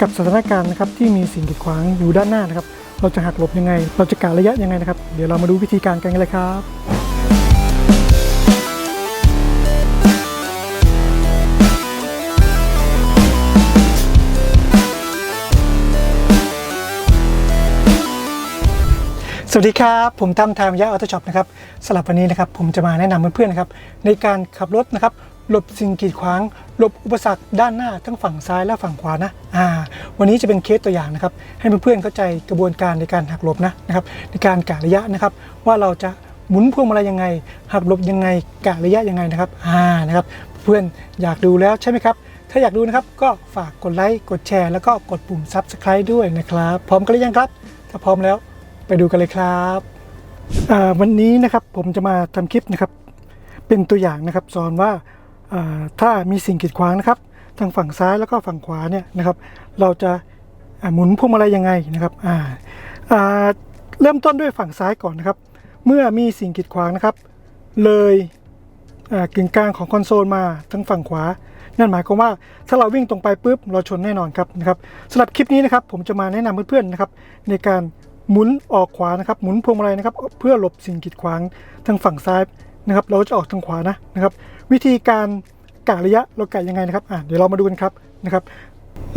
กับสถานการณ์นะครับที่มีสิ่งกีดขวางอยู่ด้านหน้านะครับ เราจะหักหลบยังไง เราจะกะระยะยังไงนะครับ เดี๋ยวเรามาดูวิธีการกันเลยครับสวัสดีครับ ผมตั้มไทม์ยะออโต้ช็อปนะครับสำหรับวันนี้นะครับผมจะมาแนะนำเพื่อนๆนะครับในการขับรถนะครับ หลบสิ่งกีดขวาง หลบอุปสรรคด้านหน้าทั้งฝั่งซ้ายและฝั่งขวานะอ่าวันนี้จะเป็นเคสตัวอย่างนะครับ ให้เพื่อนๆเข้าใจกระบวนการในการหักหลบนะนะครับในการกะระยะนะครับ ว่าเราจะหมุนพวงมาลัยยังไง หักหลบยังไงกะระยะยังไงนะครับอ่านะครับเพื่อนอยากดูแล้วใช่ไหมครับ ถ้าอยากดูนะครับก็ฝากกดไลค์กดแชร์ แล้วก็กดปุ่ม Subscribe ด้วยนะครับพร้อมกันหรือยังครับ ถ้าพร้อมแล้วไปดูกันเลยครับวันนี้นะครับผมจะมาทำคลิปนะครับเป็นตัวอย่างนะครับสอนว่า ถ้ามีสิ่งกีดขวางนะครับ ทางฝั่งซ้ายแล้วก็ฝั่งขวาเนี่ยนะครับ เราจะหมุนพวงมาลัยยังไงนะครับเริ่มต้นด้วยฝั่งซ้ายก่อนนะครับ เมื่อมีสิ่งกีดขวางนะครับ เลยกึ่งกลางของคอนโซลมาทั้งฝั่งขวา นั่นหมายความว่าถ้าเราวิ่งตรงไปปุ๊บเราชนแน่นอนครับนะครับสำหรับคลิปนี้นะครับ ผมจะมาแนะนำเพื่อนๆนะครับ ในการหมุนออกขวานะครับ หมุนพวงมาลัยนะครับ เพื่อหลบสิ่งกีดขวางทางฝั่งซ้าย นะครับ เราจะออกทางขวานะนะครับ วิธีการกะระยะเรากะยังไงนะครับอะเดี๋ยวเรามาดูกันครับนะครับ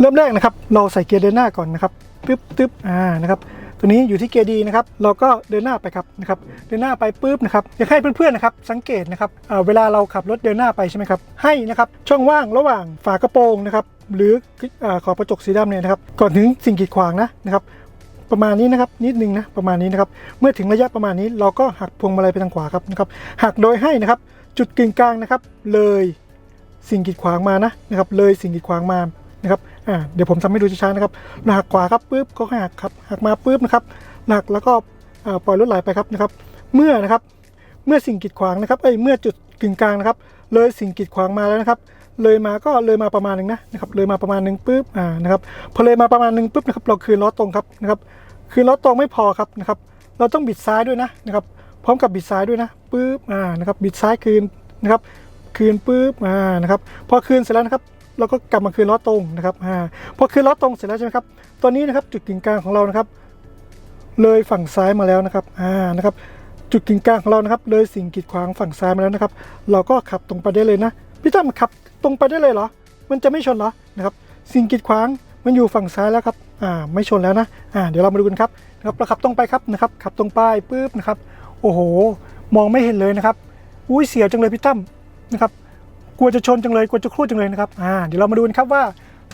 เริ่มแรกนะครับ เราใส่เกียร์เดินหน้าก่อนนะครับตึ๊บตึ๊บอ่านะครับตัวนี้อยู่ที่เกียร์ดีนะครับ เราก็เดินหน้าไปครับนะครับ เดินหน้าไปปุ๊บนะครับ อยากให้เพื่อนๆนะครับ สังเกตนะครับเอ่อเวลาเราขับรถเดินหน้าไปใช่ไหมครับ ให้นะครับช่องว่างระหว่างฝากระโปรงนะครับ หรืออ่อขอบกระจกสีดำเนี่ยนะครับ ก่อนถึงสิ่งกีดขวางนะนะครับ ประมาณนี้นะครับนิดนึงนะประมาณนี้นะครับเมื่อถึงระยะประมาณนี้เราก็หักพวงมาลัยไปทางขวาครับนะครับหักโดยให้นะครับจุดกึ่งกลางนะครับ เลยสิ่งกีดขวางมานะนะครับเลยสิ่งกีดขวางมานะครับอ่าเดี๋ยวผมทำให้ดูช้าๆนะครับเราหักขวาครับปุ๊บก็หักครับหักมาปุ๊บนะครับหักแล้วก็ปล่อยรถไหลไปครับนะครับ เมื่อนะครับเมื่อสิ่งกีดขวางนะครับเอ้ยเมื่อจุดกึ่งกลางนะครับ เลยสิ่งกีดขวางมาแล้วนะครับเลยมาก็เลยมาประมาณหนึ่งนะนะครับเลยมาประมาณหนึ่งปุ๊บอ่านะครับพอเลยมาประมาณหนึ่งปุ๊บนะครับเราคืนล้อตรงครับนะครับ คืนล้อตรงไม่พอครับนะครับ เราต้องบิดซ้ายด้วยนะนะครับ พร้อมกับบิดซ้ายด้วยนะปุ๊บอ่านะครับ บิดซ้ายคืนนะครับ คืนปุ๊บอ่านะครับ พอคืนเสร็จแล้วนะครับ เราก็กลับมาคืนล้อตรงนะครับอ่าพอคืนล้อตรงเสร็จแล้วใช่ไหมครับตอนนี้นะครับจุดกึ่งกลางของเรานะครับ เลยฝั่งซ้ายมาแล้วนะครับอ่านะครับ จุดกึ่งกลางของเรานะครับ เลยสิ่งกีดขวางฝั่งซ้ายมาแล้วนะครับ เราก็ขับตรงไปได้เลยนะพี่ตั้มขับตรงไปได้เลยเหรอ มันจะไม่ชนเหรอนะครับ สิ่งกีดขวาง มันอยู่ฝั่งซ้ายแล้วครับอ่าไม่ชนแล้วนะอ่าเดี๋ยวเรามาดูกันครับนะครับเราขับตรงไปครับนะครับขับตรงไปปุ๊บนะครับโอ้โห มองไม่เห็นเลยนะครับอุ้ยเสียวจังเลยพี่ตั้มนะครับกลัวจะชนจังเลยกลัวจะครูดจังเลยนะครับอ่าเดี๋ยวเรามาดูกันครับว่า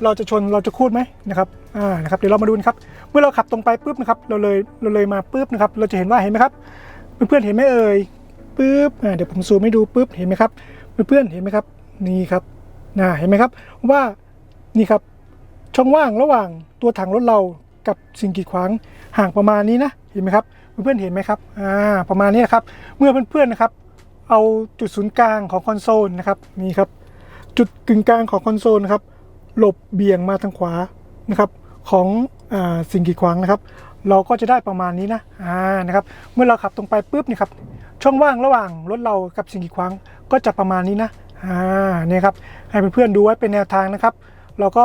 เราจะชนเราจะคูดไหมนะครับอ่านะครับเดี๋ยวเรามาดูกันครับ เมื่อเราขับตรงไปปุ๊บนะครับเราเลยเราเลยมาปุ๊บนะครับเราจะเห็นว่าเห็นไหมครับเพื่อนๆเห็นไหมเอ่ยปุ๊บอ่าเดี๋ยวผมซูมให้ดูปุ๊บเห็นไหมครับเพื่อนๆเห็นไหมครับนี่ครับน่าเห็นไหมครับว่านี่ครับ ช่องว่างระหว่างตัวถังรถเรากับสิ่งกีดขวางห่างประมาณนี้นะเห็นไหมครับเพื่อนๆเห็นไหมครับอ่าประมาณนี้นะครับเมื่อเพื่อนๆนะครับ เอาจุดศูนย์กลางของคอนโซลนะครับนี่ครับ จุดกึ่งกลางของคอนโซลนะครับหลบเบี่ยงมาทางขวานะครับของอาสิ่งกีดขวางนะครับ เราก็จะได้ประมาณนี้นะอ่านะครับเมื่อเราขับตรงไปปุ๊บนี่ครับช่องว่างระหว่างรถเรากับสิ่งกีดขวางก็จะประมาณนี้นะอ่านี่ครับให้เพื่อนๆดูไว้เป็นแนวทางนะครับ เราก็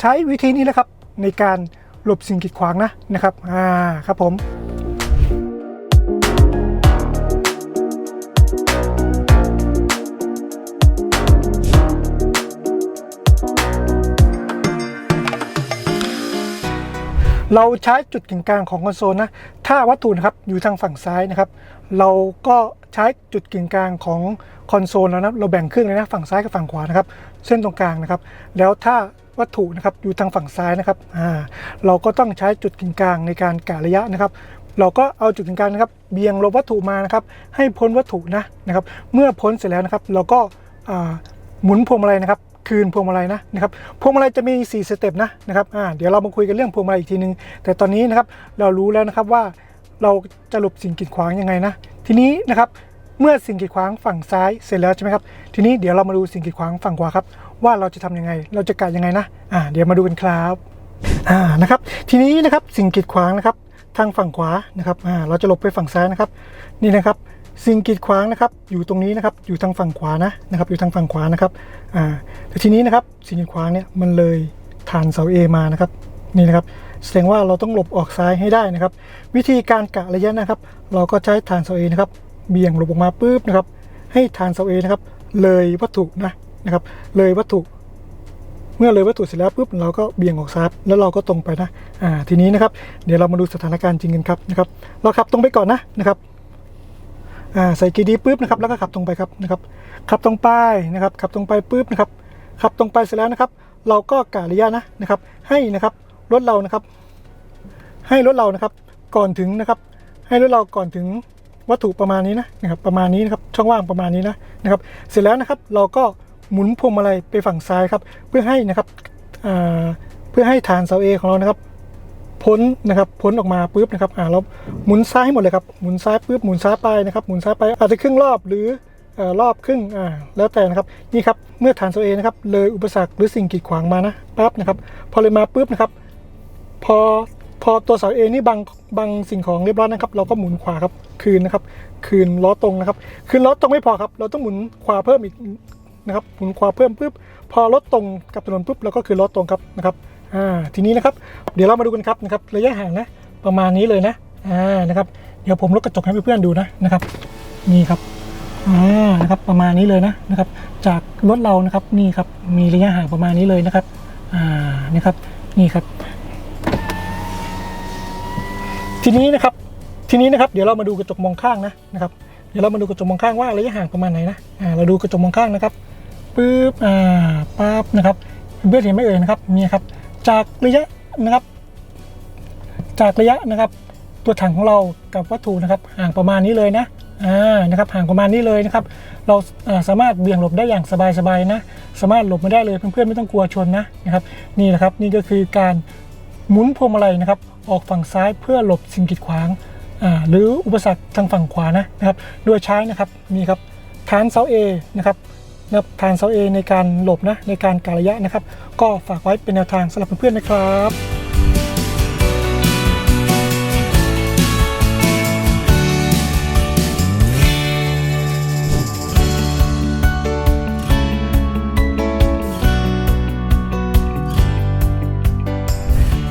ใช้วิธีนี้นะครับในการหลบสิ่งกีดขวางนะนะครับอ่าครับผมเราใช้จุดกึ่งกลางของคอนโซลนะ ถ้าวัตถุนะครับอยู่ทางฝั่งซ้ายนะครับ เราก็ใช้จุดกึ่งกลางของคอนโซลแล้วนะ เราแบ่งครึ่งเลยนะ ฝั่งซ้ายกับฝั่งขวานะครับ เส้นตรงกลางนะครับ แล้วถ้า วัตถุนะครับอยู่ทางฝั่งซ้ายนะครับอ่าเราก็ต้องใช้จุดกึ่งกลางในการกะระยะนะครับ เราก็เอาจุดกึ่งกลางนะครับเบี่ยงลบวัตถุมานะครับ ให้พ้นวัตถุนะนะครับ เมื่อพ้นเสร็จแล้วนะครับ เราก็อ่าหมุนพวงมาลัยนะครับคืนพวงมาลัยนะนะครับพวงมาลัยจะมี 4 สเต็ปนะนะครับอ่าเดี๋ยวเรามาคุยกันเรื่องพวงมาลัยอีกทีนึง แต่ตอนนี้นะครับเรารู้แล้วนะครับว่าเราจะหลบสิ่งกีดขวางยังไงนะ ทีนี้นะครับเมื่อสิ่งกีดขวางฝั่งซ้ายเสร็จแล้วใช่ไหมครับ ทีนี้เดี๋ยวเรามาดูสิ่งกีดขวางฝั่งขวาครับ ว่าเราจะทำยังไง เราจะกะยังไงนะอ่าเดี๋ยวมาดูกันครับอ่านะครับ ทีนี้นะครับสิ่งกีดขวางนะครับ ทางฝั่งขวานะครับอ่าเราจะหลบไปฝั่งซ้ายนะครับ นี่นะครับ สิ่งกีดขวางนะครับ อยู่ตรงนี้นะครับ อยู่ทางฝั่งขวานะนะครับ อยู่ทางฝั่งขวานะครับอ่าแต่ทีนี้นะครับสิ่งกีดขวางเนี่ยมันเลยฐานเสา A มานะครับนี่นะครับแสดงว่าเราต้องหลบออกซ้ายให้ได้นะครับ วิธีการกะระยะนะครับ เราก็ใช้ฐานเสา A นะครับเบี่ยงหลบออกมาปุ๊บนะครับ ให้ฐานเสา A นะครับ เลยวัตถุนะ นะครับ เลยวัตถุ เมื่อเลยวัตถุเสร็จแล้วปุ๊บเราก็เบี่ยงออกซ้ายแล้วเราก็ตรงไปนะอ่าทีนี้นะครับ เดี๋ยวเรามาดูสถานการณ์จริงกันครับนะครับ เราขับตรงไปก่อนนะนะครับอ่าใส่กีดีปุ๊บนะครับแล้วก็ขับตรงไปครับนะครับขับตรงไปนะครับขับตรงไปปุ๊บนะครับขับตรงไปเสร็จแล้วนะครับ เราก็กะระยะนะนะครับ ให้นะครับรถเรานะครับ ให้รถเรานะครับ ก่อนถึงนะครับ ให้รถเราก่อนถึงวัตถุประมาณนี้นะนะครับ ประมาณนี้นะครับช่องว่างประมาณนี้นะนะครับ เสร็จแล้วนะครับเราก็ หมุนพวงมาลัยไปฝั่งซ้ายครับเพื่อให้นะครับเพื่อให้ฐานเสาเอของเรานะครับพ้นนะครับพ้นออกมาปุ๊บนะครับอ่าเราหมุนซ้ายให้หมดเลยครับหมุนซ้ายปุ๊บหมุนซ้ายไปนะครับหมุนซ้ายไปอาจจะครึ่งรอบหรือเอ่อรอบครึ่งอ่าแล้วแต่นะครับนี่ครับเมื่อฐานเสาเอนะครับเลยอุปสรรคหรือสิ่งกีดขวางมานะปั๊บนะครับพอเลยมาปุ๊บนะครับพอพอตัวเสาเอนี่บังบังสิ่งของเรียบร้อยนะครับ เราก็หมุนขวาครับคืนนะครับ คืนล้อตรงนะครับ คืนล้อตรงไม่พอครับ เราต้องหมุนขวาเพิ่มอีก นะครับหมุนขวาเพิ่มปุ๊บพอรถตรงกับถนนปุ๊บเราก็คืนล้อตรงครับนะครับอ่าทีนี้นะครับเดี๋ยวเรามาดูกันครับนะครับระยะห่างนะประมาณนี้เลยนะอ่านะครับเดี๋ยวผมลดกระจกให้เพื่อนๆดูนะนะครับนี่ครับอ่านะครับประมาณนี้เลยนะนะครับ จากรถเรานะครับนี่ครับมีระยะห่างประมาณนี้เลยนะครับอ่านะครับนี่ครับ ทีนี้นะครับทีนี้นะครับเดี๋ยวเรามาดูกระจกมองข้างนะนะครับเดี๋ยวเรามาดูกระจกมองข้างว่าระยะห่างประมาณไหนนะอ่าเราดูกระจกมองข้างนะครับ ปึ๊บอ่าปั๊บนะครับเพื่อนเห็นไหมเอ่ยนะครับนี่ครับ จากระยะนะครับ จากระยะนะครับ ตัวถังของเรากับวัตถุนะครับ ห่างประมาณนี้เลยนะอ่านะครับห่างประมาณนี้เลยนะครับ เราสามารถเบี่ยงหลบได้อย่างสบายๆนะ สามารถหลบไม่ได้เลยเพื่อนๆไม่ต้องกลัวชนนะนะครับนี่แหละครับ นี่ก็คือการหมุนพวงมาลัยนะครับ ออกฝั่งซ้ายเพื่อหลบสิ่งกีดขวางอ่าหรืออุปสรรคทางฝั่งขวานะนะครับ โดยใช้นะครับนี่ครับฐานเสา A นะครับ นะครับฐานเสา A ในการหลบนะในการการระยะนะครับ ก็ฝากไว้เป็นแนวทางสำหรับเพื่อนๆนะครับ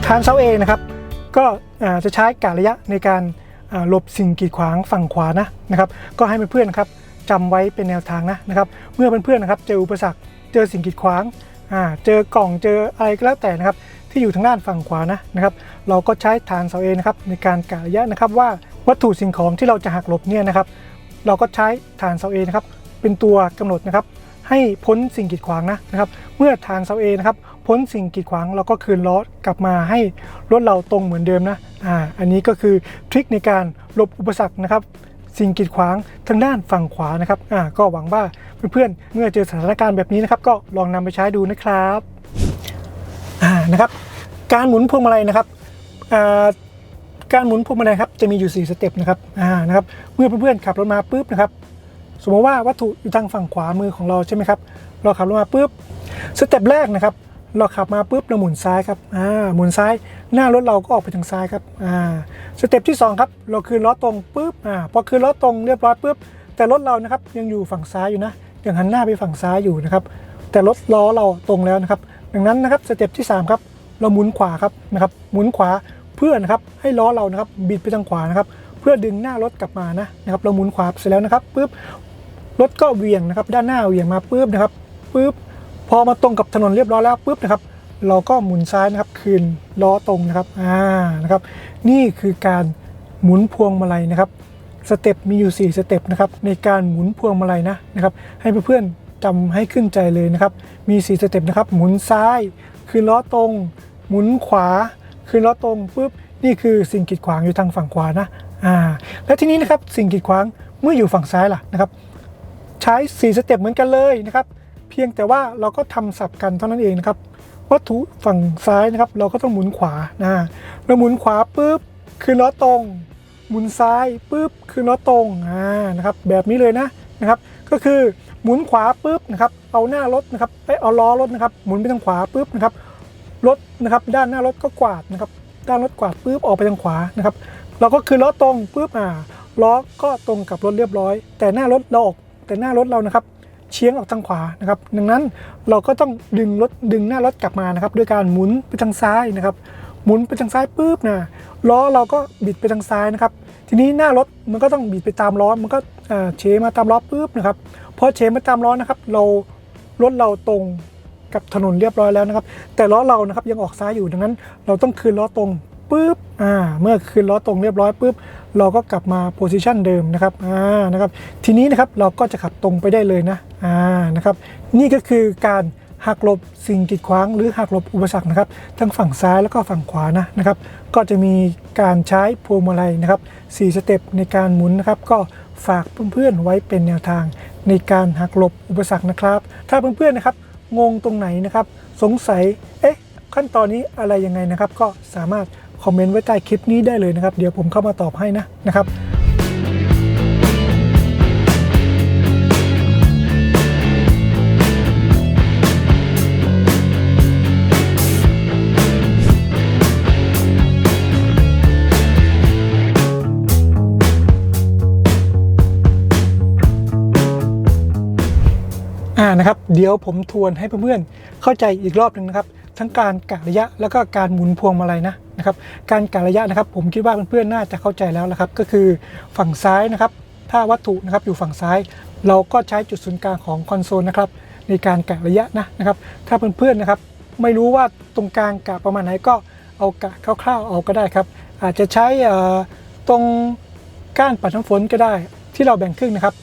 ฐานเสาเอนะครับก็จะใช้กะระยะในการหลบสิ่งกีดขวางฝั่งขวานะนะครับ ก็ให้เพื่อนๆนะครับ จำไว้เป็นแนวทางนะนะครับ เมื่อเพื่อนๆนะครับเจออุปสรรคเจอสิ่งกีดขวางอ่าเจอกล่องเจออะไรก็แล้วแต่นะครับ ที่อยู่ทางด้านฝั่งขวานะนะครับ เราก็ใช้ฐานเสาเอนะครับในการกะระยะนะครับว่าวัตถุสิ่งของที่เราจะหักหลบเนี่ยนะครับ เราก็ใช้ฐานเสาเอนะครับเป็นตัวกำหนดนะครับให้พ้นสิ่งกีดขวางนะนะครับ เมื่อฐานเสาเอนะครับพ้นสิ่งกีดขวางเราก็คืนล้อกลับมาให้รถเราตรงเหมือนเดิมนะอ่าอันนี้ก็คือทริคในการหลบอุปสรรคนะครับ สิ่งกีดขวางทางด้านฝั่งขวานะครับอ่าก็หวังว่าเพื่อนๆเมื่อเจอสถานการณ์แบบนี้นะครับก็ลองนำไปใช้ดูนะครับอ่านะครับ การหมุนพวงมาลัยนะครับอ่าการหมุนพวงมาลัยครับจะมีอยู่ 4 สเต็ปนะครับอ่านะครับเมื่อเพื่อนๆขับรถมาปุ๊บนะครับสมมติว่าวัตถุอยู่ทางฝั่งขวามือของเราใช่ไหมครับเราขับรถมาปุ๊บสเต็ปแรกนะครับ เราขับมาปุ๊บเราหมุนซ้ายครับอ่าหมุนซ้าย หน้ารถเราก็ออกไปทางซ้ายครับอ่าสเต็ปที่สองครับ เราคืนล้อตรงปุ๊บอ่าพอคืนล้อตรงเรียบร้อยปุ๊บแต่รถเรานะครับยังอยู่ฝั่งซ้ายอยู่นะยังหันหน้าไปฝั่งซ้ายอยู่นะครับ แต่รถล้อเราตรงแล้วนะครับ ดังนั้นนะครับสเต็ปที่สามครับ เราหมุนขวาครับนะครับหมุนขวาเพื่อนะครับให้ล้อเรานะครับบิดไปทางขวานะครับ เพื่อดึงหน้ารถกลับมานะนะครับเราหมุนขวาเสร็จแล้วนะครับปุ๊บรถก็เวียงนะครับด้านหน้าเวียงมาปุ๊บนะครับปุ๊บ พอมาตรงกับถนนเรียบร้อยแล้วปุ๊บนะครับเราก็หมุนซ้ายนะครับคืนล้อตรงนะครับอ่านะครับนี่คือการหมุนพวงมาลัยนะครับสเต็ปมีอยู่ 4 สเต็ปนะครับในการหมุนพวงมาลัยนะนะครับให้เพื่อนๆจำให้ขึ้นใจเลยนะครับมี 4 สเต็ปนะครับหมุนซ้ายคืนล้อตรง หมุนขวาคืนล้อตรงปุ๊บนี่คือสิ่งกีดขวางอยู่ทางฝั่งขวานะอ่าและทีนี้นะครับสิ่งกีดขวางเมื่ออยู่ฝั่งซ้ายล่ะนะครับ ใช้ 4 สเต็ปเหมือนกันเลยนะครับ เพียงแต่ว่าเราก็ทำสับกันเท่านั้นเองนะครับ วัตถุฝั่งซ้ายนะครับ เราก็ต้องหมุนขวานะเราหมุนขวาปุ๊บคืนล้อตรง หมุนซ้ายปุ๊บคืนล้อตรงอ่านะครับ แบบนี้เลยนะนะครับ ก็คือหมุนขวาปุ๊บนะครับ เอาหน้ารถนะครับเอเอาล้อรถนะครับ หมุนไปทางขวาปุ๊บนะครับรถนะครับด้านหน้ารถก็กวาดนะครับ ด้านรถกวาดปุ๊บออกไปทางขวานะครับ เราก็คือล้อตรงปุ๊บอ่าล้อก็ตรงกับรถเรียบร้อย แต่หน้ารถเราออกแต่หน้ารถเรานะครับ เฉียงออกทางขวานะครับ ดังนั้นเราก็ต้องดึงรถดึงหน้ารถกลับมานะครับด้วยการหมุนไปทางซ้ายนะครับ หมุนไปทางซ้ายปุ๊บนะล้อเราก็บิดไปทางซ้ายนะครับ ทีนี้หน้ารถมันก็ต้องบิดไปตามล้อมันก็เอ่อเฉมาตามล้อปุ๊บนะครับพอเฉมาตามล้อนะครับ เรารถเราตรงกับถนนเรียบร้อยแล้วนะครับ แต่ล้อเรานะครับยังออกซ้ายอยู่ดังนั้น เราต้องคืนล้อตรงปุ๊บอ่าเมื่อคืนล้อตรงเรียบร้อยปุ๊บ เราก็กลับมาโพซิชันเดิมนะครับอ่านะครับ ทีนี้นะครับเราก็จะขับตรงไปได้เลยนะอ่านะครับ นี่ก็คือการหักหลบสิ่งกีดขวางหรือหักหลบอุปสรรคนะครับ ทั้งฝั่งซ้ายแล้วก็ฝั่งขวานะนะครับ ก็จะมีการใช้พวงมาลัยนะครับ4สเต็ปในการหมุนนะครับ ก็ฝากเพื่อนๆไว้เป็นแนวทางในการหักหลบอุปสรรคนะครับ ถ้าเพื่อนๆนะครับงงตรงไหนนะครับ สงสัยเอ๊ะขั้นตอนนี้อะไรยังไงนะครับ ก็สามารถ คอมเมนต์ไว้ใต้คลิปนี้ได้เลยนะครับ เดี๋ยวผมเข้ามาตอบให้นะนะครับอ่านะครับเดี๋ยวผมทวนให้เพื่อนๆเข้าใจอีกรอบหนึ่งนะครับ ทั้งการกะระยะแล้วก็การหมุนพวงมาลัยนะ นะครับการกะระยะนะครับผมคิดว่าเพื่อนๆน่าจะเข้าใจแล้วละครับ ก็คือฝั่งซ้ายนะครับ ถ้าวัตถุนะครับอยู่ฝั่งซ้าย เราก็ใช้จุดศูนย์กลางของคอนโซลนะครับในการกะระยะนะนะครับ ถ้าเพื่อนๆนะครับ ไม่รู้ว่าตรงกลางกะประมาณไหนก็เอากะคร่าวๆเอาก็ได้ครับ อาจจะใช้ตรงก้านปัดน้ำฝนก็ได้ที่เราแบ่งครึ่งนะครับ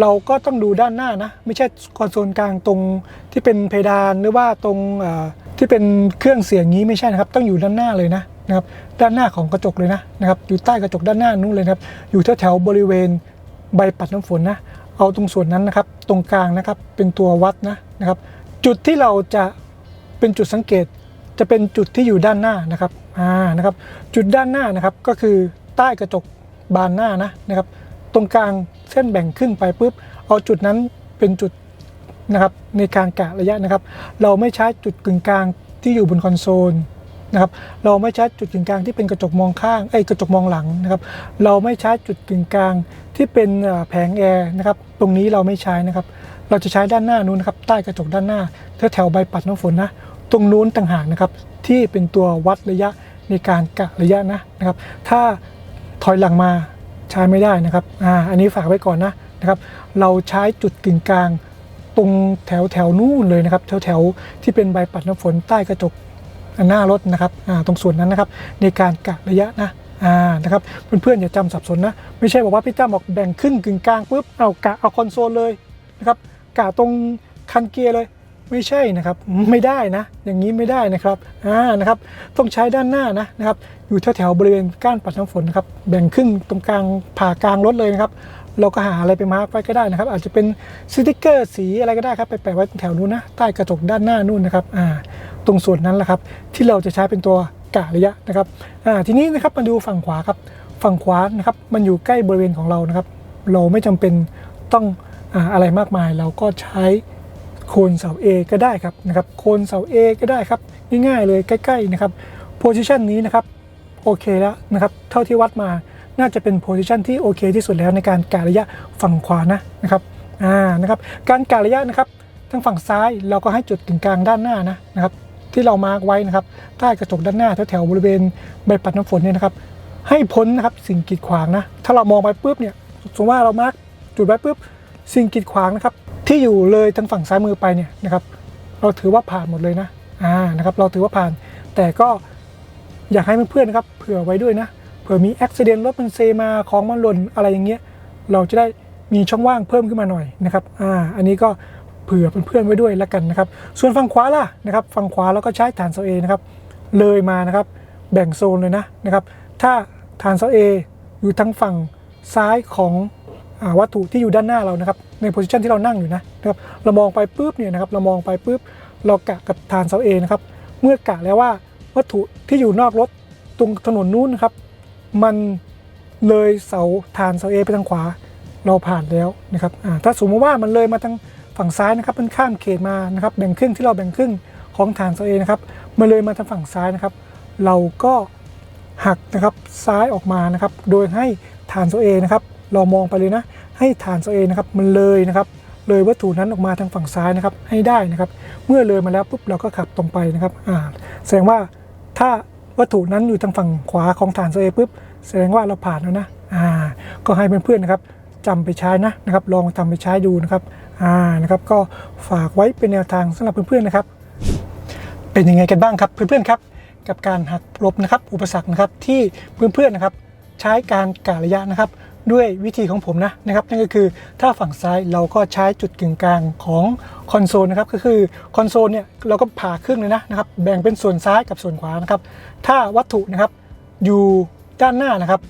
เราก็ต้องดูด้านหน้านะ ไม่ใช่คอนโซลกลางตรงที่เป็นเพดานหรือว่าตรงที่เป็นเครื่องเสียงนี้ไม่ใช่นะครับ ต้องอยู่ด้านหน้าเลยนะ นะครับด้านหน้าของกระจกเลยนะนะครับอยู่ใต้กระจกด้านหน้านู้นเลยครับอยู่แถวๆบริเวณใบปัดน้ำฝนนะเอาตรงส่วนนั้นนะครับตรงกลางนะครับเป็นตัววัดนะนะครับจุดที่เราจะเป็นจุดสังเกตจะเป็นจุดที่อยู่ด้านหน้านะครับอ่านะครับจุดด้านหน้านะครับก็คือใต้กระจกบานหน้านะนะครับตรงกลางเส้นแบ่งครึ่งไปปุ๊บเอาจุดนั้นเป็นจุดนะครับในการกะระยะนะครับ เราไม่ใช้จุดกึ่งกลางที่อยู่บนคอนโซล นะครับเราไม่ใช้จุดกึ่งกลางที่เป็นกระจกมองข้างไอ้กระจกมองหลังนะครับเราไม่ใช้จุดกึ่งกลางที่เป็นแผงแอร์นะครับตรงนี้เราไม่ใช้นะครับเราจะใช้ด้านหน้านู้นนะครับใต้กระจกด้านหน้าแถวแถวใบปัดน้ำฝนนะตรงนู้นต่างหากนะครับที่เป็นตัววัดระยะในการกะระยะนะนะครับ ถ้าถอยหลังมาใช้ไม่ได้นะครับอ่าอันนี้ฝากไว้ก่อนนะนะครับ เราใช้จุดกึ่งกลางตรงแถวแถวนู่นเลยนะครับแถวแถวที่เป็นใบปัดน้ำฝนใต้กระจก หน้ารถนะครับตรงส่วนนั้นนะครับในการกะระยะนะอ่านะครับเพื่อนๆอย่าจำสับสนนะไม่ใช่บอกว่าพี่ตั้มบอกแบ่งครึ่งกึ่งกลางปุ๊บเอากะเอาคอนโซลเลยนะครับกะตรงคันเกียร์เลยไม่ใช่นะครับไม่ได้นะ อย่างนี้ไม่ได้นะครับอ่านะครับต้องใช้ด้านหน้านะนะครับอยู่แถวๆบริเวณก้านปัดน้ำฝนนะครับแบ่งครึ่งตรงกลางผ่ากลางรถเลยนะครับ เราก็หาอะไรไปมาร์กไว้ก็ได้นะครับ อาจจะเป็นสติกเกอร์สีอะไรก็ได้ครับไปแปะไว้แถวนู้นนะใต้กระจกด้านหน้านู่นนะครับอ่าตรงส่วนนั้นแหละครับ ที่เราจะใช้เป็นตัวกะระยะนะครับอ่าทีนี้นะครับมาดูฝั่งขวาครับฝั่งขวานะครับมันอยู่ใกล้บริเวณของเรานะครับ เราไม่จำเป็นต้องออะไรมากมาย เราก็ใช้โคนเสา A ก็ได้ครับนะครับโคนเสา A ก็ได้ครับง่ายๆเลยใกล้ๆนะครับโพซิชันนี้นะครับโอเคแล้วนะครับเท่าที่วัดมา น่าจะเป็นโพซิชันที่โอเคที่สุดแล้วในการกะระยะฝั่งขวานะนะครับอ่านะครับการกะระยะนะครับทั้งฝั่งซ้ายเราก็ให้จุดกึ่งกลางด้านหน้านะนะครับที่เรามาร์กไว้นะครับใต้กระจกด้านหน้าแถวๆบริเวณใบปัดน้ำฝนเนี่ยนะครับให้พ้นนะครับสิ่งกีดขวางนะถ้าเรามองไปปุ๊บเนี่ยสมมติว่าเรามาร์กจุดไว้ปุ๊บสิ่งกีดขวางนะครับที่อยู่เลยทางฝั่งซ้ายมือไปเนี่ยนะครับเราถือว่าผ่านหมดเลยนะอ่านะครับเราถือว่าผ่าน แต่ก็อยากให้เพื่อนๆนะครับเผื่อไว้ด้วยนะ เผื่อมีอุบิเหตุรถมันเซมาของมันหล่นอะไรอย่างเงี้ยเราจะได้มีช่องว่างเพิ่มขึ้นมาหน่อยนะครับอ่าอันนี้ก็เผื่อเพื่อนๆไว้ด้วยแล้วกันนะครับ ส่วนฝั่งขวาล่ะนะครับฝั่งขวาเราก็ใช้ฐานเสาเอนะครับเลยมานะครับแบ่งโซนเลยนะนะครับถ้าฐานเสาเออยู่ทางฝั่งซ้ายของอวัตถุที่อยู่ด้านหน้าเรานะครับในโพสิชันที่เรานั่งอยู่นะนะครับเรามองไปปุ๊บเนี่ยนะครับเรามองไปปุ๊บเรากะกับฐานเสาเอนะครับเมื่อกะแล้วว่าวัตถุที่อยู่นอกรถตรงถนนนู้นนะครับ มันเลยเสาฐานเสาเอไปทางขวาเราผ่านแล้วนะครับถ้าสมมติว่ามันเลยมาทางฝั่งซ้ายนะครับ มันข้ามเขตมานะครับแบ่งครึ่งที่เราแบ่งครึ่งของฐานเสาเอนะครับมันเลยมาทางฝั่งซ้ายนะครับ เราก็หักนะครับซ้ายออกมานะครับ โดยให้ฐานโซเอนะครับเรามองไปเลยนะ ให้ฐานโซเอนะครับมันเลยนะครับเลยวัตถุนั้นออกมาทางฝั่งซ้ายนะครับให้ได้นะครับ เมื่อเลยมาแล้วปุ๊บเราก็ขับตรงไปนะครับแสดงว่าถ้า วัตถุนั้นอยู่ทางฝั่งขวาของฐานโซเอปุ๊บแสดงว่าเราผ่านแล้วนะอ่าก็ให้เพื่อนๆนะครับจำไปใช้นะนะครับลองทำไปใช้ดูนะครับอ่านะครับก็ฝากไว้เป็นแนวทางสำหรับเพื่อนๆนะครับ เป็นยังไงกันบ้างครับเพื่อนๆครับ กับการหักลบนะครับอุปสรรคนะครับที่เพื่อนๆนะครับ ใช้การกะระยะนะครับ ด้วยวิธีของผมนะนะครับนั่นก็คือถ้าฝั่งซ้ายเราก็ใช้จุดกึ่งกลางของคอนโซลนะครับก็คือคอนโซลเนี่ยเราก็ผ่าครึ่งเลยนะนะครับแบ่งเป็นส่วนซ้ายกับส่วนขวานะครับถ้าวัตถุนะครับอยู่ด้านหน้านะครับ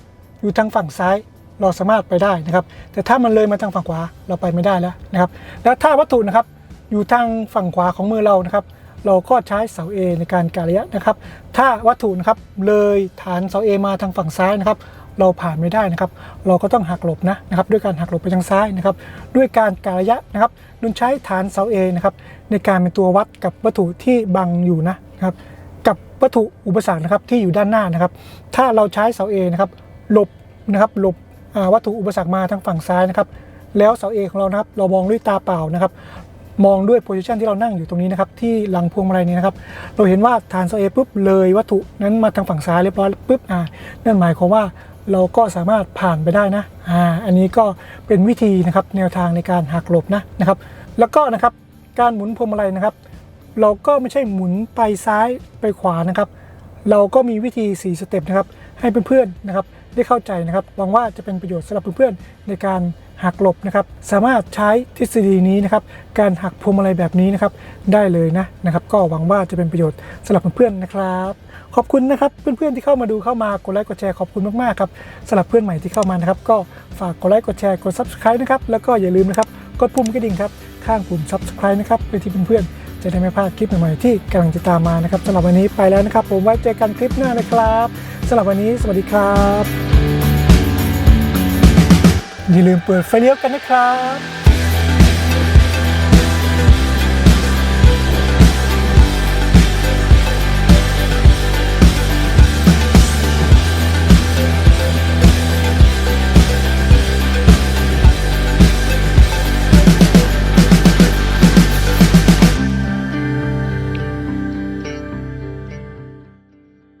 อยู่ทางฝั่งซ้ายเราสามารถไปได้นะครับ แต่ถ้ามันเลยมาทางฝั่งขวาเราไปไม่ได้แล้วนะครับ แล้วถ้าวัตถุนะครับอยู่ทางฝั่งขวาของมือเรานะครับ เราก็ใช้เสา A ในการกะระยะนะครับ ถ้าวัตถุนะครับเลยฐานเสา A มาทางฝั่งซ้ายนะครับ เราผ่านไม่ได้นะครับ เราก็ต้องหักหลบนะนะครับ ด้วยการหักหลบไปทางซ้ายนะครับ ด้วยการกะระยะนะครับโดยใช้ฐานเสา A นะครับในการเป็นตัววัดกับวัตถุที่บังอยู่นะครับ กับวัตถุอุปสรรคนะครับที่อยู่ด้านหน้านะครับ ถ้าเราใช้เสา A นะครับหลบนะครับหลบวัตถุอุปสรรคมาทางฝั่งซ้ายนะครับ แล้วเสา A ของเรานะครับ เรามองด้วยตาเปล่านะครับมองด้วยโพซิชันที่เรานั่งอยู่ตรงนี้นะครับที่หลังพวงมาลัยนี้นะครับ เราเห็นว่าฐานเสา A ปุ๊บเลยวัตถุนั้นมาทางฝั่งซ้ายเรียบร้อยปุ๊บอ่านั่นหมายความว่า เราก็สามารถผ่านไปได้นะอ่าอันนี้ก็เป็นวิธีนะครับแนวทางในการหักหลบนะนะครับ แล้วก็นะครับการหมุนพวงมาลัยนะครับ เราก็ไม่ใช่หมุนไปซ้ายไปขวานะครับ เราก็มีวิธี 4 สเต็ปนะครับ ให้เพื่อนๆนะครับได้เข้าใจนะครับหวังว่าจะเป็นประโยชน์สำหรับเพื่อนๆในการหักหลบนะครับ สามารถใช้ทฤษฎีนี้นะครับ การหักพวงมาลัยแบบนี้นะครับ ได้เลยนะนะครับ ก็หวังว่าจะเป็นประโยชน์สำหรับเพื่อนๆนะครับ ขอบคุณนะครับเพื่อนๆที่เข้ามาดูเข้ามากดไลค์กดแชร์ขอบคุณมากๆครับสำหรับเพื่อนใหม่ที่เข้ามานะครับก็ฝากกดไลค์กดแชร์กด subscribe นะครับแล้วก็อย่าลืมนะครับกดปุ่มกระดิ่งครับข้างปุ่ม subscribe นะครับเพื่อที่เพื่อนๆจะได้ไม่พลาดคลิปใหม่ๆที่กำลังจะตามมานะครับสำหรับวันนี้ไปแล้วนะครับ ผมไว้เจอกันคลิปหน้านะครับสำหรับวันนี้สวัสดีครับอย่าลืมเปิดไฟเลี้ยวกันนะครับ